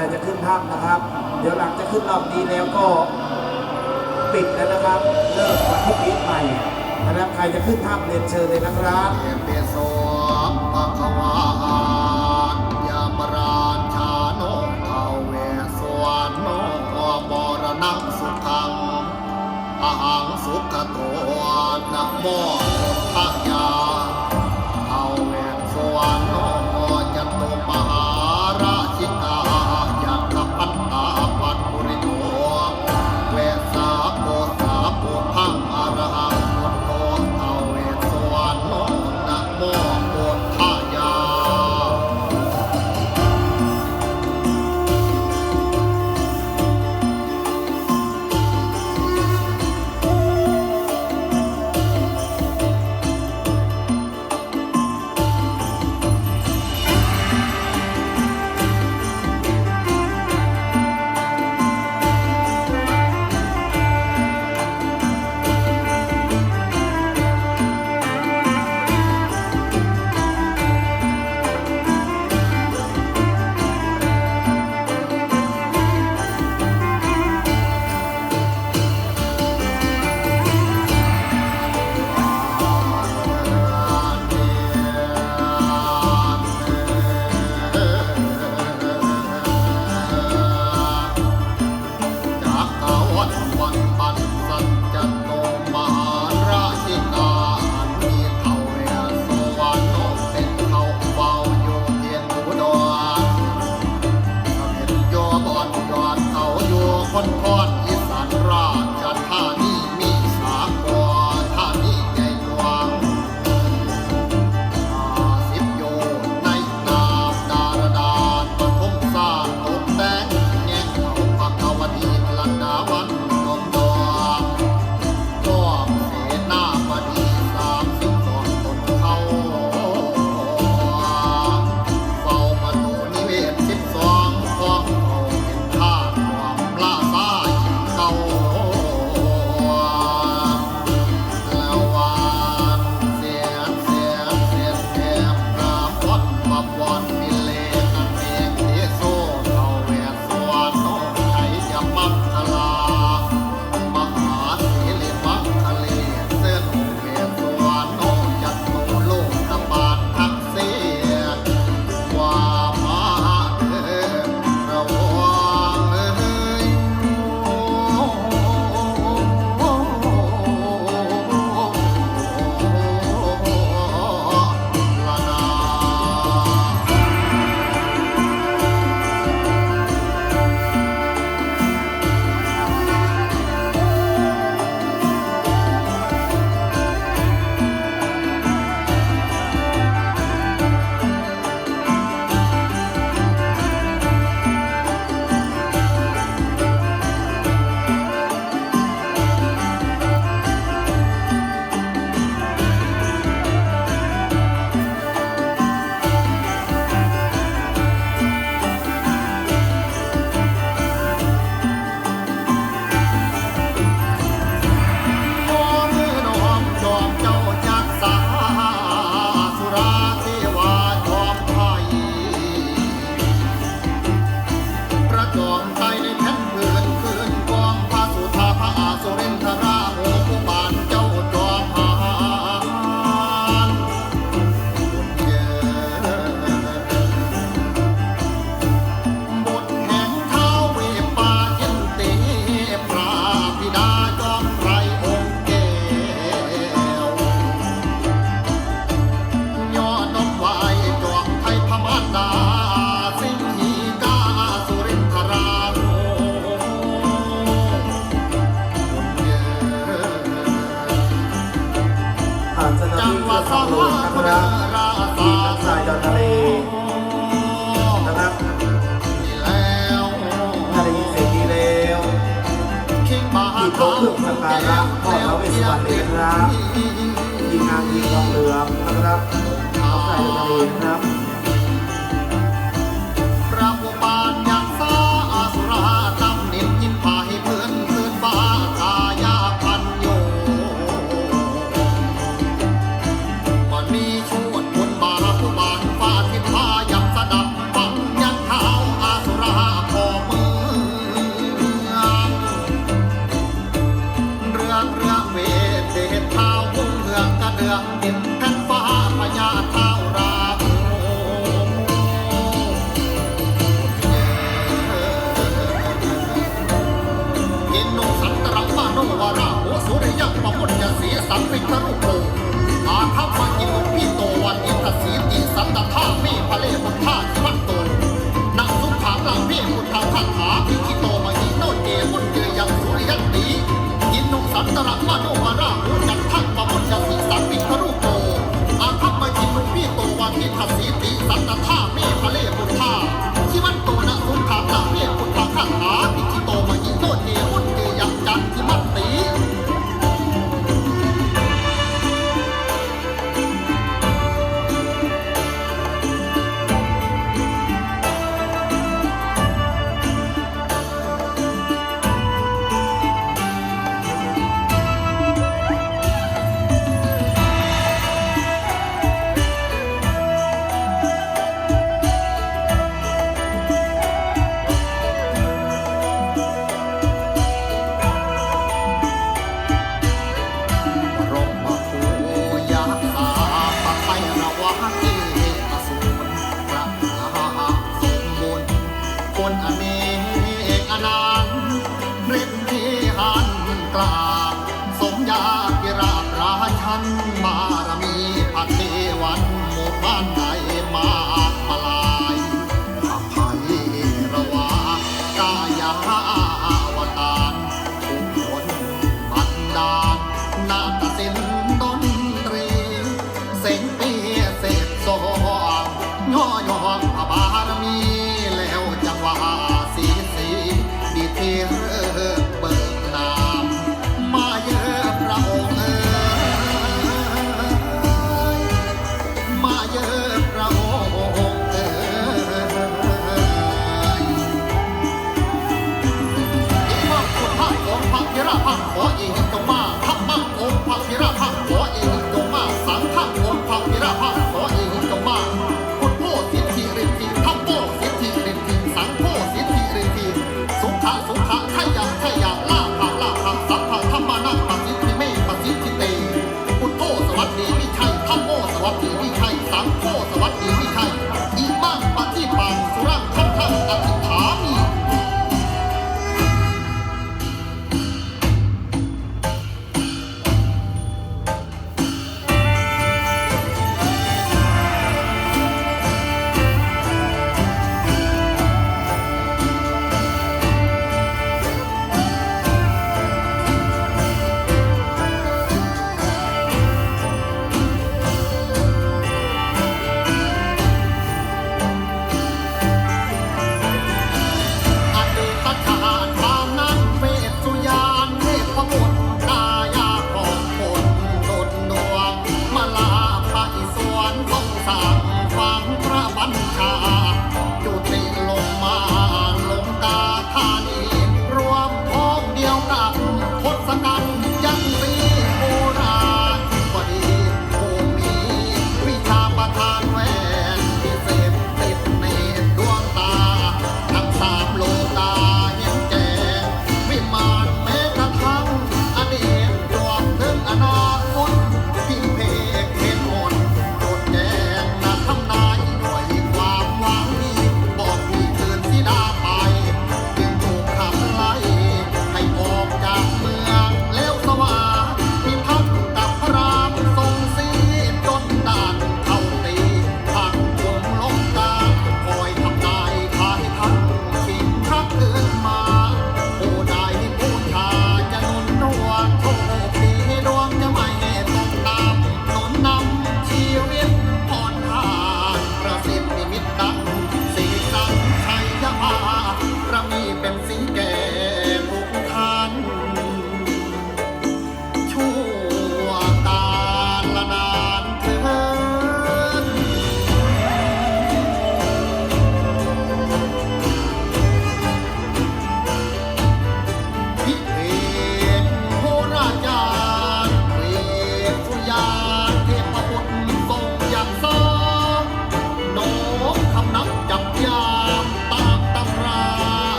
แต่จะขึ้นถ้ำนะครับ เดี๋ยวหลังจะขึ้นรอบนี้แล้วก็ปิดแล้วนะครับเลิกมวันที่ปีใหม่นะครับใครจะขึ้นถ้ำเรียนเชิญเลยนะครับเอเปโซปะควายามราชาโนทเวสวานโนมรณะสุขัง อหังสุขโตนโม one part. ักการะพ่อเราเวสสุวรรณเลยนะครับทีมงานทีมทองเหลืองนะครับขาบใจทะเลนะครับ สันตรังมานุวาราโหสุริยะปะพุทธยสีสันปิทรุโกอาทัพมาจิมุพีโตวันอิทศีติสันตธามีพะเลหุทธาทิมัตโตนังสุขามลังพี่พุทธาคาถา